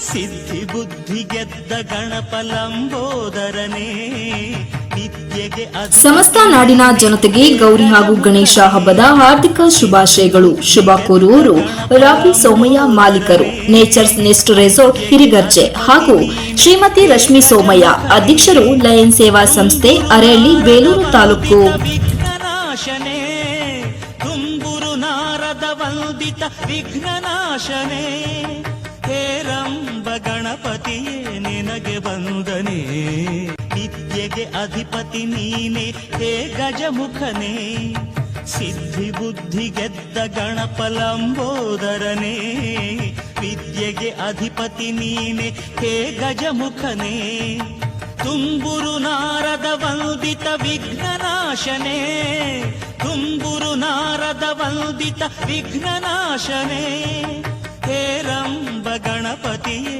ಸಿದ್ಧಿ ಬುದ್ಧಿ ಗೆದ್ದ ಗಣಪ ಲಂಬೋದರನೇ ವಿದ್ಯೆಗೆ ಸಮಸ್ತ ನಾಡಿನ ಜನತೆಗೆ ಗೌರಿ ಹಾಗೂ ಗಣೇಶ ಹಬ್ಬದ ಹಾರ್ದಿಕ ಶುಭಾಶಯಗಳು. ಶುಭ ಕೋರುವವರು ರಾಹುಲ್ ಸೋಮಯ್ಯ ಮಾಲೀಕರು. ನೇಚರ್ಸ್ ನೆಸ್ಟ್ ರೆಸಾರ್ಟ್ ಹಿರಿಗರ್ಜೆ ಹಾಗೂ ಶ್ರೀಮತಿ ರಶ್ಮಿ ಸೋಮಯ್ಯ ಅಧ್ಯಕ್ಷರು ಲಯನ್ ಸೇವಾ ಸಂಸ್ಥೆ ಅರೆಹಳ್ಳಿ ಬೇಲೂರು ತಾಲೂಕು. ವಿಘ್ನನಾಶನೇ. ಗಣಪತಿಯೇ ನಿನಗೆ ಬಂದನೆ ವಿದ್ಯೆಗೆ ಅಧಿಪತಿ ನೀನೆ, ಹೇ ಗಜಮುಖನೇ. ಸಿದ್ಧಿ ಬುದ್ಧಿ ಗೆದ್ದ ಗಣಪ ಲಂಬೋದರನೇ ವಿದ್ಯೆಗೆ ಅಧಿಪತಿ ನೀನೆ, ಹೇ ಗಜಮುಖನೇ. ತುಂಬುರು ನಾರದ ವಂದಿತ ವಿಘ್ನನಾಶನೇ. ತುಂಬುರು ನಾರದ ವಂದಿತ ವಿಘ್ನನಾಶನೇ. ಹೇರಂಬ ಗಣಪತಿಯೇ